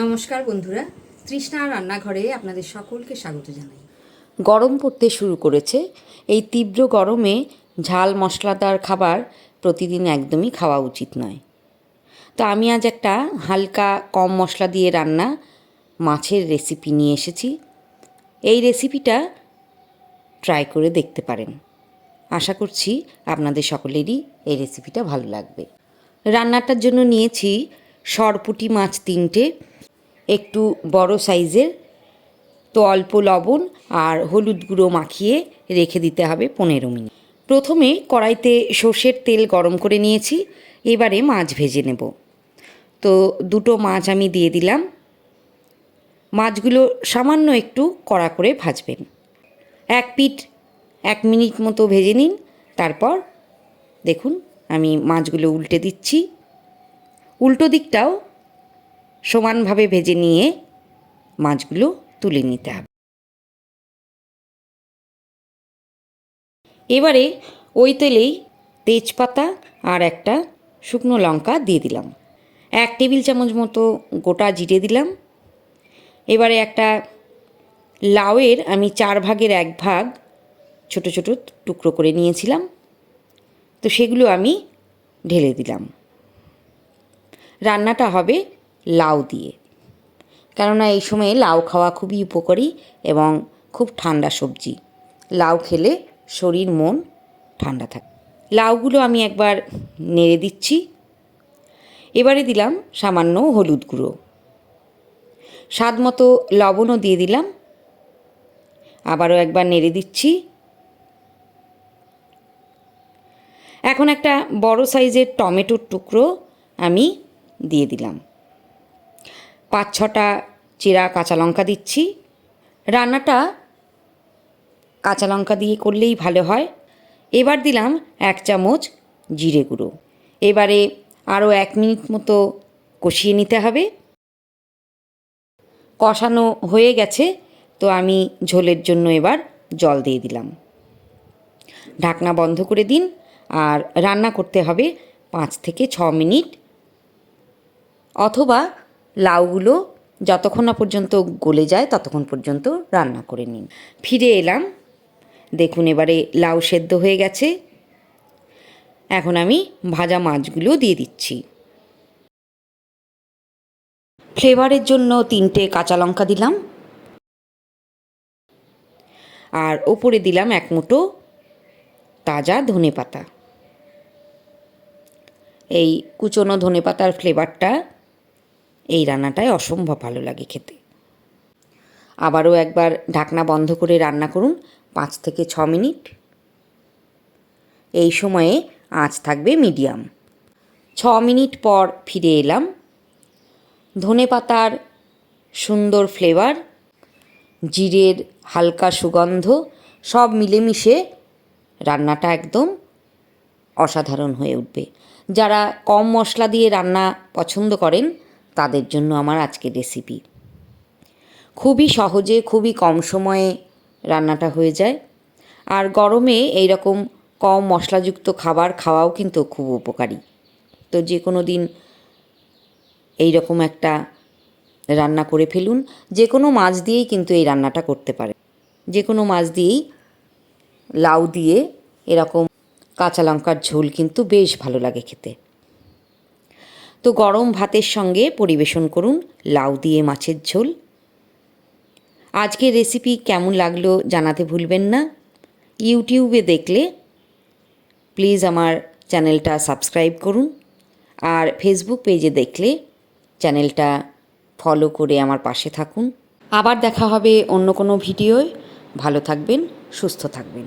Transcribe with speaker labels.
Speaker 1: নমস্কার বন্ধুরা, তৃষ্ণা রান্নাঘরে আপনাদের সকলকে স্বাগত জানাই।
Speaker 2: গরম পড়তে শুরু করেছে। এই তীব্র গরমে ঝাল মশলাদার খাবার প্রতিদিন একদমই খাওয়া উচিত নয়। তো আমি আজ একটা হালকা কম মশলা দিয়ে রান্না মাছের রেসিপি নিয়ে এসেছি। এই রেসিপিটা ট্রাই করে দেখতে পারেন। আশা করছি আপনাদের সকলেরই এই রেসিপিটা ভালো লাগবে। রান্নাটার জন্য নিয়েছি সরপুটি মাছ তিনটে একটু বড় সাইজের। তো অল্প লবণ আর হলুদ গুঁড়ো মাখিয়ে রেখে দিতে হবে পনেরো মিনিট। প্রথমে কড়াইতে সর্ষের তেল গরম করে নিয়েছি, এবারে মাছ ভেজে নেব। তো দুটো মাছ আমি দিয়ে দিলাম। মাছগুলো সামান্য একটু কড়া করে ভাজবেন। এক পিঠ এক মিনিট মতো ভেজে নিন। তারপর দেখুন, আমি মাছগুলো উল্টে দিচ্ছি। উল্টো দিকটাও সমানভাবে ভেজে নিয়ে মাছগুলো তুলে নিতে হবে। এবারে ওই তেলেই তেজপাতা আর একটা শুকনো লঙ্কা দিয়ে দিলাম। এক টেবিল চামচ মতো গোটা জিরে দিলাম। এবারে একটা লাউয়ের আমি চার ভাগের এক ভাগ ছোট ছোট টুকরো করে নিয়েছিলাম। তো সেগুলো আমি ঢেলে দিলাম। রান্নাটা হবে লাউ দিয়ে। কেননা এই সময়ে লাউ খাওয়া খুবই উপকারী এবং খুব ঠান্ডা সবজি। লাউ খেলে শরীর, মন ঠান্ডা থাকে। লাউগুলো আমি একবার নেড়ে দিচ্ছি। এবারে দিলাম সামান্য হলুদ গুঁড়ো। স্বাদ মতো লবণও দিয়ে দিলাম। আবারও একবার নেড়ে দিচ্ছি। এখন একটা বড় সাইজের টমেটোর টুকরো আমি দিয়ে দিলাম। পাঁচ ছটা চেরা কাঁচা লঙ্কা দিচ্ছি। রান্নাটা কাঁচা লঙ্কা দিয়ে করলেই ভালো হয়। এবার দিলাম এক চামচ জিরে গুঁড়ো। এবারে আরও এক মিনিট মতো কষিয়ে নিতে হবে। কষানো হয়ে গেছে, তো আমি ঝোলের জন্য এবার জল দিয়ে দিলাম। ঢাকনা বন্ধ করে দিন আর রান্না করতে হবে পাঁচ থেকে ছ মিনিট। অথবা লাউগুলো যতক্ষণ না পর্যন্ত গলে যায়, ততক্ষণ পর্যন্ত রান্না করে নিন। ফিরে এলাম। দেখুন, এবারে লাউ সেদ্ধ হয়ে গেছে। এখন আমি ভাজা মাছগুলো দিয়ে দিচ্ছি। ফ্লেভারের জন্য তিনটে কাঁচা লঙ্কা দিলাম। আর ওপরে দিলাম এক মুঠো তাজা ধনে পাতা এই কুচনো ধনে পাতার ফ্লেভারটা এই রান্নাটায় অসম্ভব ভালো লাগে খেতে। আবারও একবার ঢাকনা বন্ধ করে রান্না করুন পাঁচ থেকে ছ মিনিট। এই সময়ে আঁচ থাকবে মিডিয়াম। ছ মিনিট পর ফিরে এলাম। ধনে পাতার সুন্দর ফ্লেভার, জিরের হালকা সুগন্ধ, সব মিলেমিশে রান্নাটা একদম অসাধারণ হয়ে উঠবে। যারা কম মশলা দিয়ে রান্না পছন্দ করেন তাদের জন্য আমার আজকের রেসিপি খুবই সহজে, খুবই কম সময়ে রান্নাটা হয়ে যায়। আর গরমে এই রকম কম মশলাযুক্ত খাবার খাওয়াও কিন্তু খুব উপকারী। তো যে কোনো দিন এই রকম একটা রান্না করে ফেলুন। যে কোনো মাছ দিয়েই কিন্তু এই রান্নাটা করতে পারে যে কোনো মাছ দিয়েই লাউ দিয়ে এরকম কাঁচা লঙ্কার ঝোল কিন্তু বেশ ভালো লাগে খেতে। তো গরম ভাতের সঙ্গে পরিবেশন করুন লাউ দিয়ে মাছের ঝোল। আজকের রেসিপি কেমন লাগল জানাতে ভুলবেন না। ইউটিউবে দেখলে প্লিজ আমার চ্যানেলটা সাবস্ক্রাইব করুন আর ফেসবুক পেজে দেখলে চ্যানেলটা ফলো করে আমার পাশে থাকুন। আবার দেখা হবে অন্য কোনো ভিডিওয়। ভালো থাকবেন, সুস্থ থাকবেন।